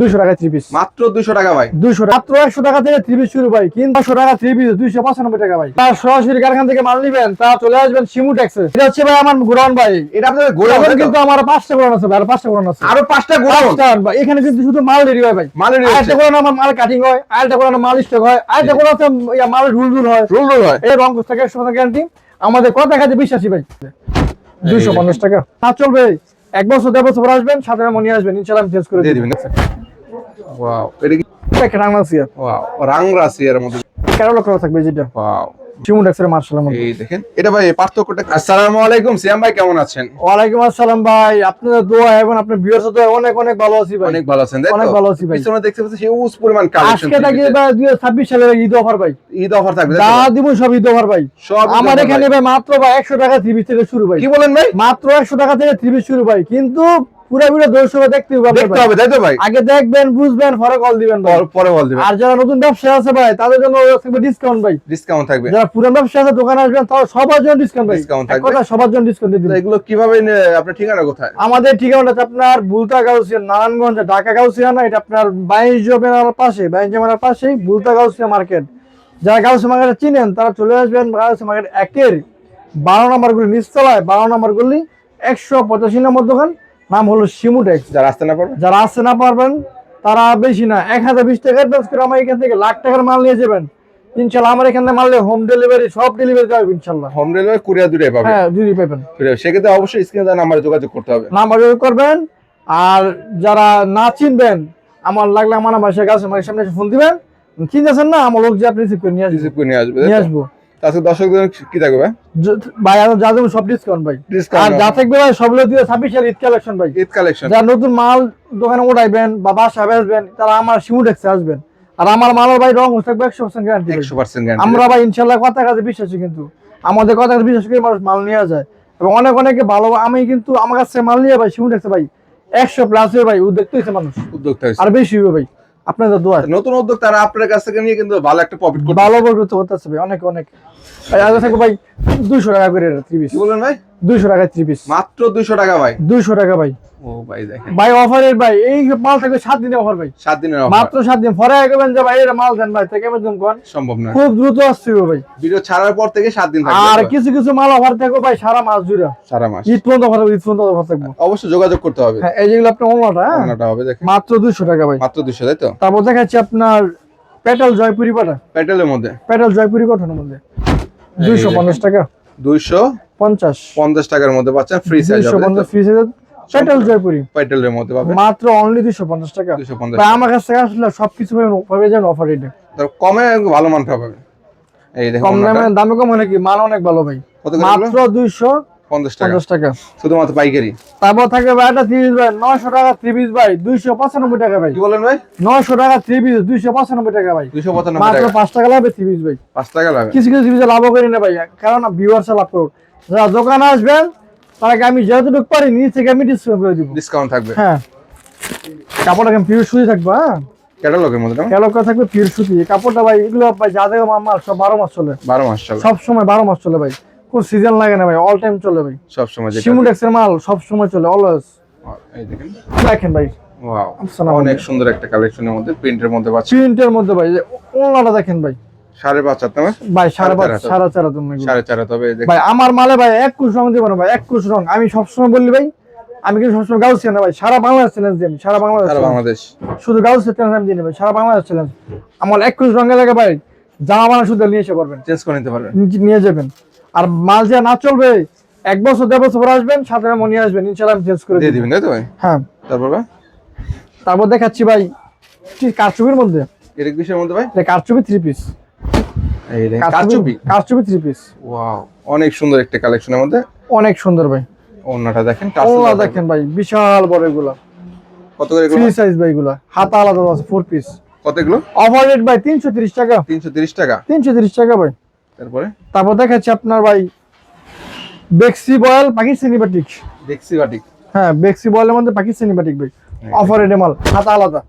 দুইশো টাকা three piece মাত্র দুশো টাকা ভাই। দুইশো মাত্র একশো টাকা থেকে থ্রি পিস শুরু ভাই। কিন্তু একশো টাকা থ্রি পিস দুইশো পঁচানব্বই টাকা ভাই। তার সরাসরি কারখানা থেকে মাল নিবেন তা চলে আসবেন সিমু ট্যাক্সে এটা হচ্ছে ভাই আমার গোডাউন ভাই। এটা আপনাদের গোড়া কিন্তু আমার পাঁচটা গোডাউন আছে আর পাঁচটা গোডাউন আছে। আরও পাঁচটা গোড়া ভাই এখানে কিন্তু শুধু মাল রেডি হয় ভাই। মালের আরেকটা গোডাউন আমার মাল কাটিং হয় আরেকটা গোডাউন মাল স্টক হয় আরেকটা গোডাউন মাল রুল রুল হয়। রোল রোল হয়। এই রং থেকে একশো টাকা গ্যারান্টি আমাদের কত টাকা দিয়ে বিশ্বাসী ভাই। দুইশো পঞ্চাশ টাকা। না চলবে। এক বছর দেড় বছর পর আসবেন সাথে মনে আসবেন। ইনশাল্লাহ আমি চেঞ্জ করে দিয়ে দিবেন। ওয়াও এটা কি? একটা ওয়াও রাং মধ্যে কেরলা করা থাকবে যেটা। ওয়াও শিমুন এক্সের মার্শালের এই দেখেন এটা ভাই পার্থক্যটা আসসালামু আলাইকুম সিয়াম ভাই কেমন আছেন? ওয়ালাইকুম আসসালাম ভাই আপনাদের দোয়া এবং আপনার ভিউয়ার্স দোয়া অনেক অনেক ভালো আছি ভাই। অনেক ভালো আছেন অনেক ভালো আছি ভাই। পিছনে দেখতে পাচ্ছি হিউজ পরিমাণ কালেকশন আজকে থাকি ভাই দুই হাজার ছাব্বিশ সালের ঈদ অফার ভাই। ঈদ অফার থাকবে যা দিব সব ঈদ অফার ভাই। সব আমার এখানে ভাই। মাত্র ভাই একশো টাকা থ্রি থেকে শুরু ভাই। কি বলেন ভাই? মাত্র একশো টাকা থেকে থ্রি শুরু ভাই। কিন্তু পুরো ভিডিও দর্শক দেখতে হবে দেখতে হবে তাই তো ভাই? আগে দেখবেন বুঝবেন পরে কল দিবেন পরে বল দিবেন। আর যারা নতুন ব্যবসা আছে ভাই তাদের জন্য থাকবে ডিসকাউন্ট ভাই। ডিসকাউন্ট থাকবে। যারা পুরান ব্যবসা আছে দোকানে আসবেন তাও সবার জন্য ডিসকাউন্ট ভাই। এক থাকবে। কথা সবার জন্য ডিসকাউন্ট দিয়ে এগুলো কীভাবে আপনার ঠিকানা কোথায়? আমাদের ঠিকানাটা আপনার বুলতা গাউসিয়া নারায়ণগঞ্জ ঢাকা গাউসিয়া না এটা আপনার বাণিজ্য মেলার পাশে বাণিজ্য মেলার পাশেই বুলতা গাউসিয়া মার্কেট। যারা গাউসিয়া মার্কেট চিনেন তারা চলে আসবেন গাউসিয়া মার্কেট একের বারো নম্বর গুলি নিচতলায় বারো নম্বর গুলি একশো পঁচাশি নম্বর দোকান। নাম হলো শিমুটেক্স যারা আসতে না পারবে যারা আসতে না পারবেন তারা বেশি না এক হাজার বিশ টাকা অ্যাডভান্স করে আমার এখান থেকে লাখ টাকার মাল নিয়ে যাবেন। ইনশাল্লাহ আমার এখানে মারলে হোম ডেলিভারি সব ডেলিভারি যাবে ইনশাল্লাহ। হোম ডেলিভারি কুরিয়ার দুটোই পাবে হ্যাঁ দিদি পাবেন। সেক্ষেত্রে অবশ্যই স্ক্রিনে দেওয়া নাম্বারে যোগাযোগ করতে হবে। নাম্বার যোগ করবেন আর যারা না চিনবেন আমার লাগলে আমার বাসার কাছে আমার সামনে ফোন দিবেন। চিনতেছেন না আমার লোক যে আপনি রিসিভ করে নিয়ে আসব। রিসিভ করে নিয়ে আসবে নিয়ে আসব। আজকে দর্শকদের কি থাকবে ভাই? য- আর যা দেবো সব ডিসকাউন্ট ভাই। আর যা থাকবে ভাই সবগুলো দিয়ে ছাব্বিশ সাল ঈদ কালেকশন ভাই। ঈদ কালেকশন যারা নতুন মাল দোকানে উঠাইবেন বা বাসায় আসবেন তারা আমার সিমুটেক্সে আসবেন। আর আমার মালের ভাই রং থাকবে একশো পার্সেন্ট গ্যারান্টি একশো পার্সেন্ট আমরা ভাই ইনশাল্লাহ কথা কাজে বিশ্বাসী কিন্তু। আমাদের কথা কাজে বিশ্বাস করে মানুষ মাল নিয়ে যায়। এবং অনেক অনেকে ভালো আমি কিন্তু আমার কাছে মাল নিয়ে ভাই সিমুটেক্সে ভাই একশো প্লাস হয়ে ভাই উদ্যোগ হয়েছে মানুষ। হয়েছে। আর বেশি হবে ভাই। আপনাদের দোয়া নতুন উদ্যোগ তারা আপনার কাছ থেকে নিয়ে কিন্তু ভালো একটা প্রফিট করতে ভালো করতে হবে অনেক অনেক। ভাই আগে থাকবে ভাই দুইশো টাকা করে থ্রি পিস কি ভাই? দুইশো টাকা থ্রি পিস মাত্র দুইশো টাকা ভাই। দুইশো টাকা ভাই। ও ভাই দেখেন। ভাই অফারের ভাই এই মাল থাকবে সাত দিনের অফার ভাই। সাত দিনের offer। মাত্র সাত দিন। পরে একবেন যে ভাই এটা মাল দেন ভাই থেকে কেমন কোন? সম্ভব না খুব দ্রুত আসছে ভাই। ভিডিও ছাড়ার পর থেকে সাত দিন থাকবে আর কিছু কিছু মাল অফার থাকবে ভাই সারা মাস জুড়ে। সারা মাস। ঈদ পর্যন্ত অফার ঈদ পর্যন্ত অফার থাকবে। অবশ্যই যোগাযোগ করতে হবে। হ্যাঁ এই যেগুলো আপনার অনলাটা হ্যাঁ? হবে দেখেন। মাত্র দুইশো টাকা ভাই। মাত্র দুশো তাই তো? তারপর দেখাচ্ছি আপনার পেটাল জয়পুরি পাটা। প্যাটেলের মধ্যে। পেটাল জয়পুরি গঠনের মধ্যে। দুইশো পঞ্চাশ টাকা। দুইশো পঞ্চাশ। পঞ্চাশ টাকার মধ্যে পাচ্ছেন ফ্রি সাইজ দুইশো হবে পঞ্চাশ ফিস পেটাল জয়পুরি। প্যাটেলের মধ্যে পাবেন। মাত্র অনলি দুইশো পঞ্চাশ টাকা। দুইশো পঞ্চাশ আমার কাছ থেকে আসলে সবকিছু পাবে যেন অফার রেটে তার কমে ভালো মান পাবেন। এই দেখুন কম দামে দামে কম নাকি মাল অনেক ভালো ভাই। মাত্র দুইশো পঞ্চাশ টাকা। পঞ্চাশ টাকা। শুধুমাত্র পাইকারি? তারপর থাকবে ভাই একটা থ্রি ভাই নয়শো টাকা ভাই দুইশো পঁচানব্বই টাকা ভাই। কি বলেন ভাই? নয়শো টাকা পিস দুইশো পঁচানব্বই টাকা ভাই। দুইশো পঁচানব্বই মাত্র পাঁচ টাকা লাগবে থ্রি ভাই। পাঁচ টাকা লাগে কিছু কিছু থ্রি লাভ করি না ভাই কারণ ভিউয়ার্স লাভ করুন। যারা দোকানে আসবেন আমি যেহেতু পারি নিজ থেকে আমি ডিসকাউন্ট করে দিব। ডিসকাউন্ট থাকবে। হ্যাঁ। কাপড়টা কেমন পিওর সুতি থাকবে হ্যাঁ? ক্যাটালগের মধ্যে থাকবে পিওর সুতি। কাপড়টা ভাই এগুলো ভাই যা দেখো মাল সব বারো মাস চলে। বারো মাস চলে। সব সময় বারো মাস চলে ভাই। কোন সিজন লাগে না ভাই অল টাইম চলে ভাই। সব সময় যেটা সিমুডেক্সের মাল সব সময় চলে অলওয়েজ এই দেখেন। দেখেন ভাই। ওয়াও অনেক সুন্দর একটা কালেকশনের মধ্যে প্রিন্টের মধ্যে পাচ্ছি প্রিন্টের মধ্যে ভাই ওনাটা দেখেন ভাই। সাড়ে পাঁচ হাত ভাই সাড়ে পাঁচ সাড়ে চার হাজার সাড়ে চার হাত হবে ভাই আমার মালে ভাই এক কুশ রং দিব না ভাই এক কুশ রং। আমি সবসময় বললি ভাই আমি কিন্তু সবসময় গাউছি না ভাই সারা বাংলাদেশ চ্যালেঞ্জ দিই আমি সারা বাংলাদেশ সারা বাংলাদেশ। শুধু গাউসের চ্যালেঞ্জ আমি দিই ভাই সারা বাংলাদেশ চ্যালেঞ্জ আমার এক কুশ রঙের লাগে ভাই জামা বানা শুধু নিয়ে এসে পারবেন চেঞ্জ করে নিতে পারবেন। নিয়ে যাবেন। আর মাল যা না চলবে এক বছর দেড় বছর পর আসবেন সাথে মনে আসবেন ইনশাল্লাহ আমি চেঞ্জ করে দিয়ে দিবেন তাই তো ভাই? হ্যাঁ। তারপর ভাই? তারপর দেখাচ্ছি ভাই কারচুপির মধ্যে। এর বিষয়ের মধ্যে ভাই? এটা কারচুপি থ্রি পিস কাচুপি কারচুপি থ্রি পিস ওয়াও অনেক সুন্দর একটা কালেকশনের মধ্যে। অনেক সুন্দর ভাই। ওন্নাটা দেখেন টার্সেল দেখেন। ভাই বিশাল বড় এগুলা। কত করে এগুলো? সাইজ ভাই এগুলা। হাতা আলাদা আছে ফোর পিস কত এগুলো? অফার রেট ভাই তিনশো তিরিশ টাকা। তিনশো তিরিশ টাকা। তিনশো তিরিশ টাকা ভাই। তারপরে? তারপর দেখাচ্ছি আপনার ভাই বেক্সি বয়েল পাকিস্তানি বাটিক দেখছি বাটিক হ্যাঁ বেক্সি বয়েলের মধ্যে পাকিস্তানি বাটিক ভাই অফার রেটে মাল হাতা আলাদা।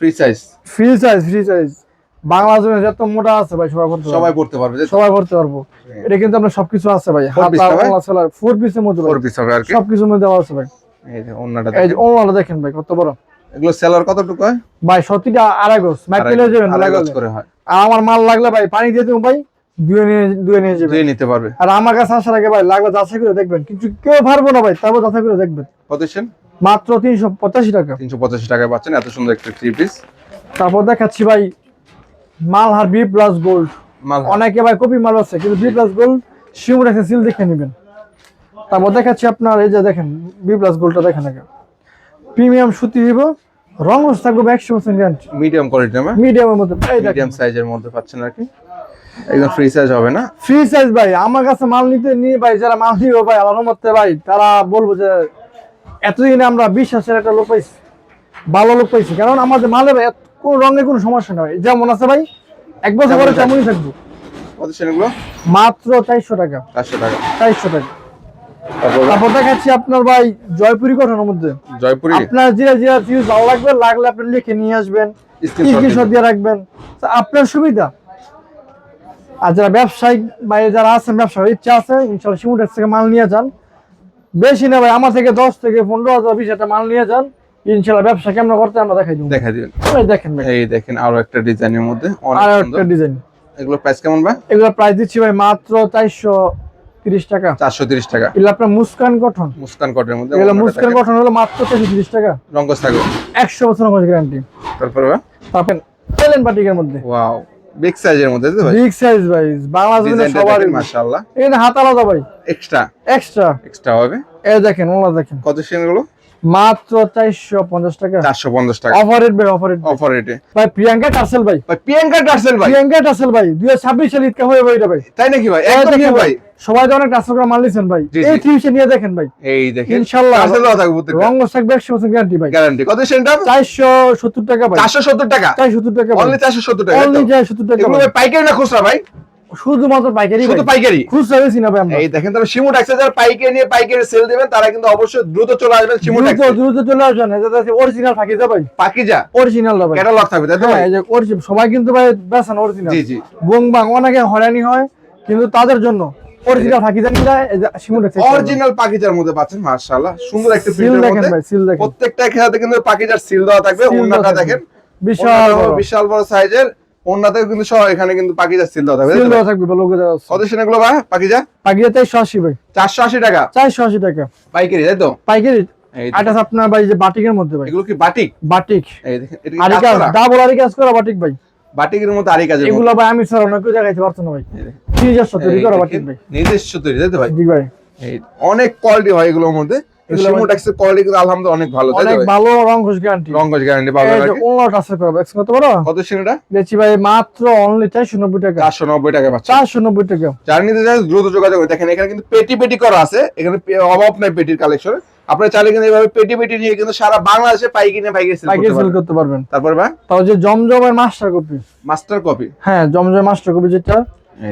Free size free size free size Bangla যত মোটা আছে ভাই সবাই পড়তে সবাই পড়তে পারবে সবাই পড়তে পারব। এটা কিন্তু আপনার সবকিছু আছে ভাই হাতা বাংলা সেলার ফোর পিসের মধ্যে ফোর পিস হবে আর কি? সবকিছুর মধ্যে দেওয়া আছে ভাই। এই যে ওন্নাটা এই যে দেখেন। দেখেন ভাই কত বড়। এগুলো সেলার কতটুকু হয়? ভাই সত্যিটা আড়াই গোস মাইক পেলে যাবেন আড়াই। গজ করে হয়। আর আমার মাল লাগলে ভাই পানি দিয়ে দেবো ভাই। দুয়ে নিতে পারবে। আর আমার কাছে আসার আগে ভাই লাগলে যাচাই করে দেখবেন। কিন্তু কেউ পারব না ভাই তারপর যাচাই করে দেখবেন। পজিশন মাত্র তিনশো পঁচাশি টাকা। তিনশো পঁচাশি টাকায় পাচ্ছেন এত সুন্দর একটা থ্রি পিস তারপর দেখাচ্ছি ভাই মালহার বি প্লাস গোল্ড মাল অনেকে ভাই কপি মাল আছে কিন্তু বি প্লাস গোল্ড শিমুর একটা সিল দেখে নেবেন। তারপর দেখাচ্ছি আপনার এই যে দেখেন বি প্লাস গোল্ডটা দেখেন আগে। প্রিমিয়াম সুতি দিব রং থাকবে একশো পার্সেন্ট গ্যারান্টি মিডিয়াম কোয়ালিটি মিডিয়ামের মধ্যে মিডিয়াম সাইজের মধ্যে পাচ্ছেন আর কি। একদম ফ্রি সাইজ হবে না? ফ্রি সাইজ ভাই আমার কাছে মাল নিতে নিয়ে ভাই যারা মাল নিবে ভাই আল্লাহর মধ্যে ভাই তারা বলব যে এতদিনে আমরা বিশ্বাসের একটা লোক পাইছি ভালো লোক পাইছি। কারণ আমাদের মালে ভাই এত- কোনো রঙের কোনো সমস্যা নেই। যেমন আছে ভাই এক বছর পরে তেমনই থাকব। মাত্র চারশো টাকা। চারশো টাকা। চারশো টাকা। তারপর? তারপর দেখাচ্ছি আপনার ভাই জয়পুরি কটনের মধ্যে। জয়পুরি? আপনার জিরা জিরা ফিউজ ভালো লাগবে লাগলে আপনি লিখে নিয়ে আসবেন স্ক্রিনশট দিয়ে রাখবেন। আপনার সুবিধা? আর যারা ব্যবসায়িক বাইরে যারা আছেন ব্যবসার ইচ্ছা আছে ইনশাল্লাহ শিমুটের থেকে মাল নিয়ে যান। বেশি না ভাই আমার থেকে দশ থেকে পনেরো হাজার বিশ হাজার মাল নিয়ে যান। ইনশাল্লাহ ব্যবসা কেমন করতে আমরা দেখাই দেবো। দেখা দিবেন। দেখেন এই দেখেন আরও একটা ডিজাইনের মধ্যে আর একটা ডিজাইন এগুলো প্রাইস কেমন বা এগুলো প্রাইস দিচ্ছি ভাই মাত্র চারশো তিরিশ টাকা। চারশো তিরিশ টাকা। এগুলো আপনার মুস্কান গঠন। মুস্কান কটের মধ্যে এগুলো মুস্কান গঠন হলো মাত্র চারশো তিরিশ টাকা। রঙ্গস থাকবে। একশো বছর গ্যারান্টি তারপরে তারপর পেলেন বাটিকের মধ্যে। ওয়াও বিগ সাইজের মধ্যে তো ভাই বিগ সাইজ ভাই বাংলাদেশে সবারই মাশাআল্লাহ। এখানে হাত আলাদা ভাই। এক্সট্রা এক্সট্রা এক্সট্রা হবে? এ দেখেন ওলা দেখেন। কত সিনগুলো মাত্র চারশো পঞ্চাশ টাকা। চারশো পঞ্চাশ টাকা। অফার রেট ভাই অফার রেট অফার রেটে ভাই প্রিয়াঙ্কা টার্সেল ভাই। ভাই প্রিয়াঙ্কা টার্সেল ভাই। প্রিয়াঙ্কা টার্সেল ভাই দুই হাজার ছাব্বিশ সালে ইতকা হয়ে ভাই এটা ভাই। তাই নাকি ভাই? একদম ভাই সবাই তো অনেক টার্সেল করে মাল নিছেন ভাই। এই। থ্রি নিয়ে দেখেন ভাই। এই দেখেন ইনশাআল্লাহ। টার্সেল দেওয়া থাকবে প্রত্যেকটা। রঙ থাকবে একশো পার্সেন্ট গ্যারান্টি ভাই। গ্যারান্টি কত সেন্টার চারশো সত্তর টাকা ভাই। চারশো সত্তর টাকা? চারশো সত্তর টাকা ভাই। অনলি চারশো সত্তর টাকা অনলি চারশো সত্তর টাকা এগুলো পাইকারি না খুচরা ভাই? শুধুমাত্র পাইকারি শুধু পাইকারি। খুচরা বেশি না আমরা। এই দেখেন তাহলে শিমু ট্যাক্সে যারা পাইকারি নিয়ে পাইকারি সেল দিবেন তারা কিন্তু অবশ্যই দ্রুত চলে আসবেন শিমু ট্যাক্সে। দ্রুত চলে আসবেন। অরিজিনাল থাকি যা ভাই। পাকিজা? অরিজিনাল ভাই। ক্যাটালগ থাকবে তাই তো হ্যাঁ ভাই? এই যে সবাই কিন্তু ভাই বেসান অরিজিনাল জি জি। বং বাং অনেকে হয়রানি হয় কিন্তু তাদের জন্য অরিজিনাল থাকি জানি না এই যে শিমুল অরিজিনাল পাকিজার মধ্যে পাচ্ছেন মাশাআল্লাহ। সুন্দর একটা সিল প্রিন্টের দেখেন মধ্যে। ভাই সিল দেখেন। প্রত্যেকটা খেলাতে কিন্তু পাকিজার সিল দেওয়া থাকবে ওন্নাটা দেখেন। বিশাল। বিশাল বড় সাইজের ওন্নাতেও কিন্তু সহ এখানে কিন্তু পাকিজার সিল দেওয়া থাকবে সিল দেওয়া থাকবে কত সেনা গুলো ভাই পাকিজা? চারশো আশি ভাই। চারশো আশি টাকা? চারশো আশি টাকা। পাইকারি তাই তো? পাইকারি? এটা আপনার ভাই যে বাটিকের মধ্যে ভাই। এগুলো কি বাটিক? বাটিক। এই দেখেন এটা কাজ কাজ করা? ডাবল আরি কাজ করা বাটিক ভাই। বাটিকের মধ্যে আরি কাজের এগুলো ভাই আমি স্যার অনেক জায়গায় পারতো না ভাই। নিজস্ব তৈরি করা বাটিক ভাই। নিজস্ব তৈরি তাই তো ভাই? জি ভাই। এই অনেক কোয়ালিটি হয় এগুলোর মধ্যে। এগুলো কোয়ালিটি কিন্তু আলহামদুলিল্লাহ অনেক ভালো তাই তো অনেক ভালো রং ঘোষ গ্যারান্টি রঙ্গজ গ্যারান্টি পাবেন এই আর যে কি। ওনার আছে এক্স কত বড়? কত সেনাটা দেখছি ভাই মাত্র অনলি টাকা। চারশো নব্বই টাকা টাকা। নিতে দ্রুত যোগাযোগ। দেখেন এখানে কিন্তু পেটি পেটি করা আছে। এখানে অভাব নাই পেটির কালেকশন আপনারা চাইলে কিন্তু এইভাবে পেটি পেটি নিয়ে কিন্তু সারা বাংলাদেশে পাইকারি পাইকারি করতে সেল পারবেন। করতে পারবেন। তারপর ভাই? যে জমজমের মাস্টার কপি মাস্টার কপি হ্যাঁ জমজমের মাস্টার কপি যেটা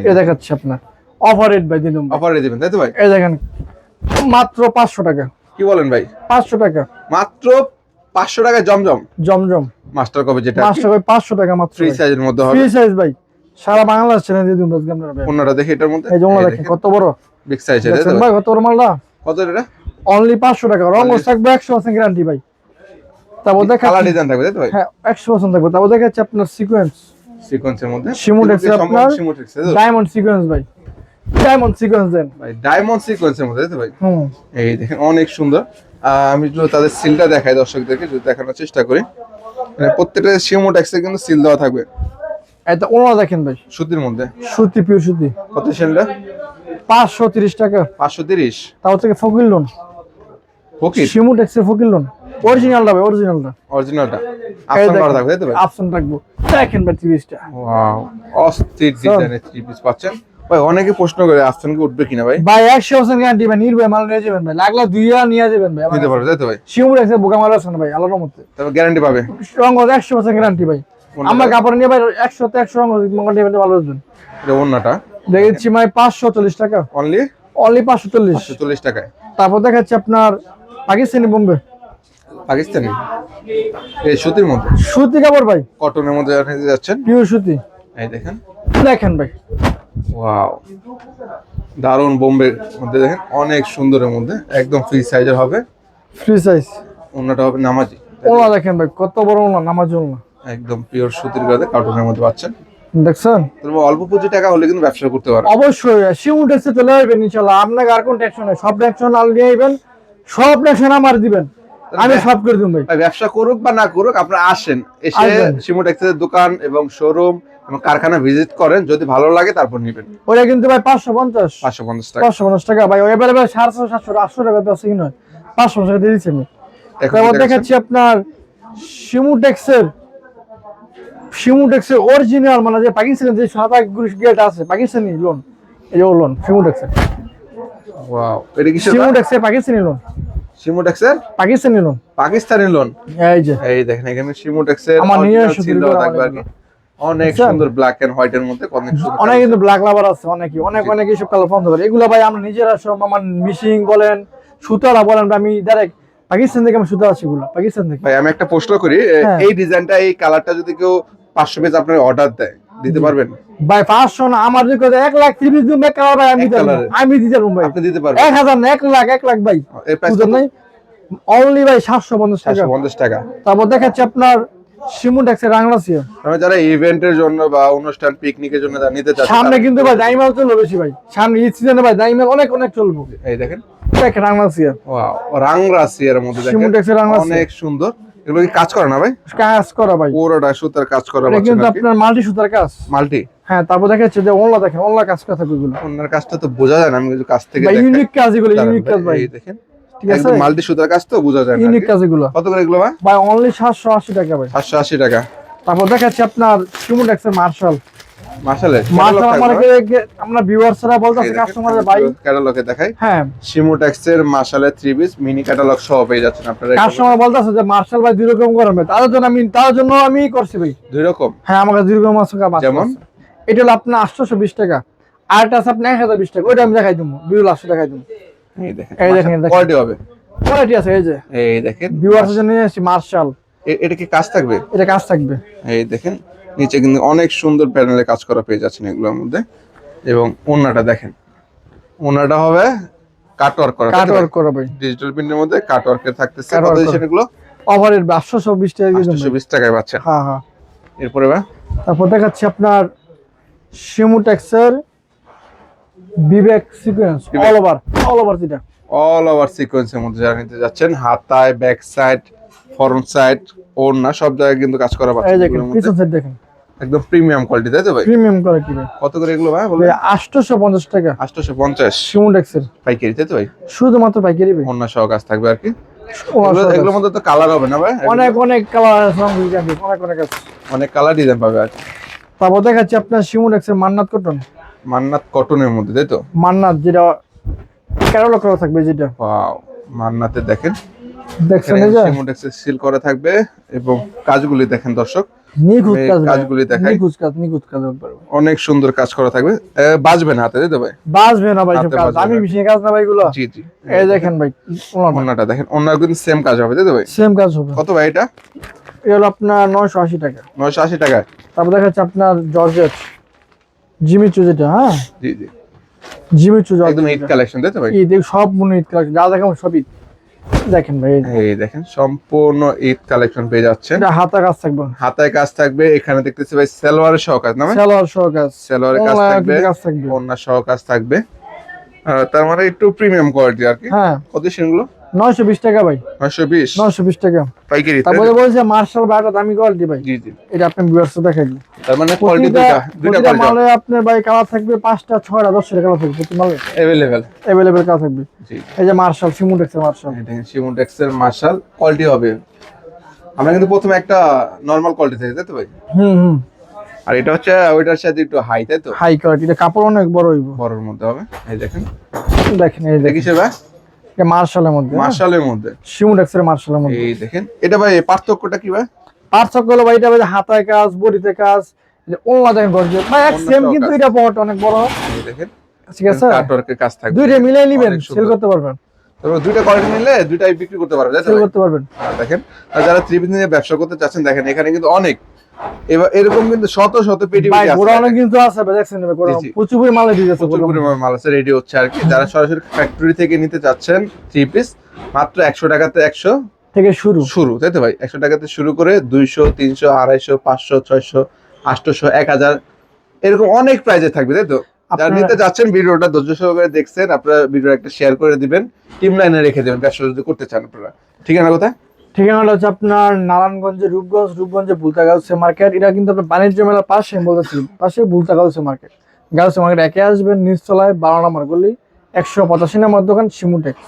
এ দেখাচ্ছি আপনার। অফার রেট ভাই দিন অফারে দিবেন তাই তো ভাই? এই দেখেন মাত্র পাঁচশো টাকা। কি বলেন ভাই? পাঁচশো টাকা। মাত্র পাঁচশো টাকা জমজম? জমজম। মাস্টার কপি যেটা? মাস্টার কপি পাঁচশো টাকা মাত্র ফ্রি সাইজের মধ্যে হবে। ফ্রি সাইজ ভাই। সারা বাংলাদেশ চ্যানেল দিয়ে দিন। অন্যটা দেখে এটার মধ্যে। এই জমলা দেখেন কত বড়। বিগ সাইজ ভাই? কত বড় মালটা? কত এটা? অনলি পাঁচশো টাকা। রঙ থাকবে একশো পার্সেন্ট গ্যারান্টি ভাই। তারপর কালার ডিজাইন থাকবে তাই তো ভাই? হ্যাঁ একশো পার্সেন্ট থাকবে। তারপর দেখাচ্ছি আপনার সিকোয়েন্স সিকোয়েন্সের মধ্যে? সম্পূর্ণ আপনার? ডায়মন্ড সিকোয়েন্স ভাই। ডায়মন্ড সিকোয়েন্স দেন। ভাই ডায়মন্ড সিকোয়েন্সের মধ্যে তাই ভাই? হুম। এই দেখেন অনেক সুন্দর। আমি একটু তাদের সিলটা দেখাই দর্শকদেরকে যদি দেখানোর চেষ্টা করি। মানে প্রত্যেকটা সিমো ট্যাক্সে কিন্তু সিল দেওয়া থাকবে। এটা ওনা দেখেন ভাই। সুতির মধ্যে? সুতি পিওর সুতি। কত সেলটা পাঁচশো তিরিশ টাকা। পাঁচশো তিরিশ? তাও থেকে ফকির লোন ফকির? শিমু ট্যাক্সের ফকির লোন অরিজিনালটা ভাই অরিজিনালটা অরিজিনালটা আপসান করা থাকবে তাই তো ভাই? অপশন থাকব দেখেন ভাই তিরিশটা ওয়াও অস্থির ডিজাইনের থ্রি পাচ্ছেন? ভাই অনেকে প্রশ্ন করে কি উঠবে কিনা ভাই? ভাই একশো পার্সেন্ট গ্যারান্টি ভাই নির্ভয় মাল নিয়ে যাবেন ভাই। লাগলে দুই হাজার নিয়ে যাবেন ভাই নিতে পারবে তাই তো ভাই? শিমু ট্যাক্সের বোকা মাল আছে না ভাই আলাদার মধ্যে তবে গ্যারান্টি পাবে? রঙ একশো পার্সেন্ট গ্যারান্টি ভাই। আমার কাপড় নিয়ে ভাই একশো তে একশো রঙ মঙ্গল নিয়ে ভালো হবেন এটা অন্যটা দেখেছি ভাই পাঁচশো চল্লিশ টাকা। অনলি অনলি পাঁচশো চল্লিশ। চল্লিশ টাকায়। তারপর দেখাচ্ছি আপনার পাকিস্তানি বোম্বে। পাকিস্তানি? এই সুতির মধ্যে? সুতি কাপড় ভাই। কটনের মধ্যে যাচ্ছেন? পিওর সুতি। এই দেখেন। দেখেন ভাই। ওয়াও দারুণ বোম্বের মধ্যে দেখেন অনেক সুন্দরের মধ্যে একদম ফ্রি সাইজের হবে। ফ্রি সাইজ অন্যটা হবে নামাজি। ওলা দেখেন ভাই কত বড় ওলা নামার জন্য একদম পিওর সুতির গাদে কার্টুনের মধ্যে পাচ্ছেন। দেখছেন? তবে অল্প পুঁজি টাকা হলে কিন্তু ব্যবসা করতে পারো অবশ্যই শিমু ট্যাক্সে চলে আসবেন ইনশাল্লাহ। আপনাকে আর কোন টেনশন নেই। সব টেনশন আল নিয়ে আইবেন সব টেনশন আমার দিবেন। আমি সব করে দিব ভাই। ব্যবসা করুক বা না করুক আপনারা আসেন এসে আসবেন। সিমোটেক্সের দোকান এবং শোরুম এবং কারখানা ভিজিট করেন যদি ভালো লাগে তারপর নিবেন। ওটা কিন্তু ভাই পাঁচশো পঞ্চাশ। পাঁচশো পঞ্চাশ টাকা। পাঁচশো পঞ্চাশ টাকা ভাই এবারে ভাই সাতশো সাতশো আটশো টাকা আছে নয়? পাঁচশো টাকা দিয়ে দিচ্ছি আমি। তারপর দেখাচ্ছি আপনার শিমুটেক্সের শিমুটেক্সের অরিজিনাল মানে যে পাকিস্তানের যে সাদা গেট আছে পাকিস্তানি লোন এই যে লোন শিমুটেক্সের। ওয়াও এটা কি শিমুটেক্সের পাকিস্তানি লোন সিমোটেক্সের পাকিস্তানি লোন পাকিস্তানি লোন এই যে। এই দেখেন এখানে সিমোটেক্সের আমার থাকবে আর কি। অনেক সুন্দর ব্ল্যাক এন্ড হোয়াইট এর মধ্যে অনেক সুন্দর অনেক কিন্তু ব্ল্যাক লাভার আছে অনেকই। অনেক অনেক এইসব কালার পছন্দ করে। এগুলো ভাই আমরা নিজেরা সব আমার মিশিং বলেন সুতারা বলেন আমি ডাইরেক্ট পাকিস্তান থেকে আমি সুতা আছে এগুলো পাকিস্তান থেকে। ভাই আমি একটা প্রশ্ন করি হ্যাঁ। এই ডিজাইনটা এই কালারটা যদি কেউ পাঁচশো পিস আপনার অর্ডার দেয় দিতে পারবেন? ভাই পাঁচশো না আমার যদি কথা এক লাখ তিরিশ দিন এক কালার ভাই আমি দিতে আমি দিতে পারব ভাই। আপনি দিতে পারবেন। এক হাজার না এক লাখ এক লাখ ভাই। এর প্রাইস নাই? অনলি ভাই সাতশো পঞ্চাশ টাকা। চারশো পঞ্চাশ টাকা। তারপর দেখাচ্ছি আপনার সিমু ট্যাক্সের রাংলাসিয়া আমি যারা ইভেন্টের জন্য বা অনুষ্ঠান পিকনিকের জন্য নিতে চাচ্ছে সামনে কিন্তু ভাই ডাইমাল চলবে বেশি ভাই। সামনে ঈদ সিজনে ভাই ডাইমাল অনেক অনেক চলবো। এই দেখেন। দেখ ওয়াও এর মধ্যে দেখেন। অনেক সুন্দর। এগুলো কি কাজ করে না ভাই? কাজ করা ভাই। পুরোটা সুতার কাজ করা এটা কিন্তু আপনার মাল্টি সুতার কাজ। মাল্টি? হ্যাঁ তারপর দেখাচ্ছে যে ওনলা দেখেন ওনলা কাজ কথা ওনার কাজটা তো বোঝা যায় না আমি কিছু কাজ থেকে ইউনিক কাজ এগুলো ইউনিক কাজ ভাই। দেখেন। ঠিক আছে? একদম সুতার কাজ তো বোঝা যায় ইউনিক কাজ এগুলো। কত করে এগুলো ভাই? ভাই অনলি সাতশো আশি টাকা ভাই। সাতশো আশি টাকা। তারপর দেখাচ্ছি আপনার মার্শাল। মাসালে মার্শাল আমার আমরা ভিউয়ার্সরা বলতেছে কাস্টমারের ভাই। ক্যাটালগে দেখাই। হ্যাঁ। সিমোটেক্সের মাসালে থ্রি পিস মিনি ক্যাটালগ সহ পেয়ে যাচ্ছেন আপনারা। কাস্টমার বলতেছে যে মার্শাল ভাই দুই রকম গরমে। তার জন্য আমি তার জন্য আমি করছি ভাই। দুই রকম হ্যাঁ আমাকে দুই রকম আছে। যেমন? এটা হলো আপনার আটশোশো বিশ টাকা। আর এটা আছে আপনার এক হাজার বিশ টাকা। ওইটা আমি দেখাই দেবো দুই দেখাই দেবো। এই দেখেন এই দেখেন, কোয়ালিটি হবে। কোয়ালিটি আছে এই যে। এই দেখেন ভিউয়ার্সের জন্য নিয়ে আসছি মার্শাল এটা কি কাজ থাকবে? এটা কাজ থাকবে। এই দেখেন নিচে কিন্তু অনেক সুন্দর প্যানেলে কাজ করা পেয়ে যাচ্ছেন এগুলোর মধ্যে। এবং ওনাটা দেখেন ওনাটা হবে কাট ওয়ার্ক করা কাট ওয়ার্ক করা ভাই। ডিজিটাল প্রিন্টের মধ্যে কাট ওয়ার্কের থাকতেছে কত work এগুলো? ওভারের আটশোশো বিশ টাকা দিয়ে আটশো দেবো। বিশ টাকায় পাচ্ছেন। হ্যাঁ হ্যাঁ। এরপরে ভাই তারপর দেখাচ্ছি আপনার সিমুটেক্সের বিবেক sequence all over all over যেটা। অল ওভার সিকোয়েন্সের মধ্যে যারা নিতে যাচ্ছেন হাতায় ব্যাক সাইড ফ্রন্ট সাইড ওড়না সব জায়গায় কিন্তু কাজ করা এই দেখেন পিছন সাইড দেখেন। একদম প্রিমিয়াম কোয়ালিটি তাই তো ভাই? প্রিমিয়াম কোয়ালিটি ভাই। কত করে এগুলো ভাই বলে আটশোশো পঞ্চাশ টাকা। আটশোশো পঞ্চাশ। সিমুটেক্সের পাইকারি তাই তো ভাই? শুধুমাত্র পাইকারি ভাই। ওড়না সহ কাজ থাকবে আর কি। এগুলোর মধ্যে তো কালার হবে না ভাই? অনেক অনেক কালার আছে অনেক অনেক অনেক কালার ডিজাইন পাবে আর। তারপর দেখাচ্ছি আপনার সিমুটেক্সের মান্নাত কটন মান্নাত কটনের মধ্যে তাই তো? মান্নাত যেটা কেরলা করা থাকবে যেটা। ওয়াও মান্নাতে দেখেন। দেখছেন এই যে? সিল করা থাকবে এবং কাজগুলি দেখেন দর্শক। নিখুঁত কাজ কাজগুলি দেখাই। নিখুঁত কাজ নিখুঁত কাজ অনেক সুন্দর কাজ করা থাকবে। বাজবে না হাতে তাই তো ভাই? বাজবে না ভাই কাজ। আমি। মেশিনে কাজ না ভাই এগুলো। জি জি। এই দেখেন ভাই ওড়নাটা দেখেন। ওনার কিন্তু সেম কাজ হবে তাই তো ভাই? সেম কাজ হবে। কত ভাই এটা? এই হলো আপনার নয়শো আশি টাকা। নয়শো আশি টাকা তারপর দেখাচ্ছে আপনার জর্জেট জিমিচু যেটা হ্যাঁ? জি জি। জিমিচু একদম ঈদ কালেকশন তাই তো ভাই? ঈদ সব মনে ঈদ কালেকশন যা দেখাবো সব ঈদ। দেখেন ভাই এই দেখেন সম্পূর্ণ ঈদ কালেকশন পেয়ে যাচ্ছেন। এটা হাতা কাজ থাকবে। হাতায় কাজ থাকবে এখানে দেখতেছি ভাই সালোয়ারের সহ কাজ না সেলোয়ার সহ কাজ। থাকবে কাজ থাকবে। ওনার সহ কাজ থাকবে। তার মানে একটু প্রিমিয়াম কোয়ালিটি আর কি। হ্যাঁ। কত সেগুলো নয়শো বিশ টাকা ভাই নয়শো বিশ নয়শো বিশ টাকা পাইকারি তাই তারপরে তো? বলছে মার্শাল বা একটা দামি কোয়ালিটি ভাই জি জি এটা আপনি ভিউয়ার্স দেখাই দিন তার মানে কোয়ালিটি প্রতিটা দুইটা দুইটা প্রতিটা কোয়ালিটি মালে আপনার ভাই কালার থাকবে পাঁচটা ছয়টা দশটা কালার থাকবে প্রতি মালে अवेलेबल অ্যাভেলেবেল কালার থাকবে জি এই যে মার্শাল সিমুটেক্সের মার্শাল এটা সিমোটেক্স এর মার্শাল কোয়ালিটি হবে আমরা কিন্তু প্রথমে একটা নরমাল কোয়ালিটি থেকে তাই তো ভাই হুম হুম আর এটা হচ্ছে ওইটার সাথে একটু হাই তাই তো হাই কোয়ালিটি এটা কাপড় অনেক বড় হইব বড়র মধ্যে হবে এই দেখেন দেখেন এই এটা দেখেন কিসের ভাই এটা মার্শালের মধ্যে মার্শালের মধ্যে। মার্শালের মধ্যে। এই দেখেন এটা ভাই পার্থক্যটা কি ভাই? পার্থক্য হলো ভাই এটা ভাই হাতায় কাজ বডিতে কাজ দেখেন গর্জিয়াস ভাই এক সেম কিন্তু এটা পট অনেক বড়। এই দেখেন ঠিক আছে? কাটওয়ার্কের কাজ থাকবে। দুইটা মিলাই নিবেন সেল করতে পারবেন। তারপর দুইটা কোয়ালিটি নিলে দুইটাই বিক্রি করতে পারবে সেল করতে পারবেন। দেখেন আর যারা ত্রিপিস নিয়ে ব্যবসা করতে চাচ্ছেন দেখেন এখানে কিন্তু অনেক এবার এরকম কিন্তু শত শত পেটি ভাই পেটি আছে। গোড়া কিন্তু আছে দেখছেন। প্রচুর পরিমাণে মালে প্রচুর পরিমাণ মাল আছে রেডি হচ্ছে আর কি। যারা সরাসরি ফ্যাক্টরি থেকে নিতে চাচ্ছেন থ্রি পিস মাত্র একশো টাকাতে একশো থেকে শুরু। শুরু তাই তো ভাই? একশো টাকাতে শুরু করে দুইশো তিনশো আড়াইশো পাঁচশো ছয়শো আটশোশো এক হাজার এরকম অনেক প্রাইজে থাকবে তাই তো? যারা নিতে যাচ্ছেন ভিডিওটা ধৈর্য সহকারে দেখছেন আপনারা ভিডিও একটা শেয়ার করে দিবেন টিম লাইনে রেখে দেবেন ব্যবসা যদি করতে চান আপনারা। ঠিক আছে না কথা ঠিকানাটা হচ্ছে আপনার নারায়ণগঞ্জে রূপগঞ্জ, রূপগঞ্জে বুলতা গাউসে মার্কেট। এটা কিন্তু আপনার বাণিজ্য মেলার পাশে বলতেছি পাশে বুলতা গাউসে মার্কেট। গাউসে মার্কেট, একে আসবেন নিচতলায় বারো নম্বর গলি, একশো পঁচাশি নম্বর দোকান শিমুটেক্স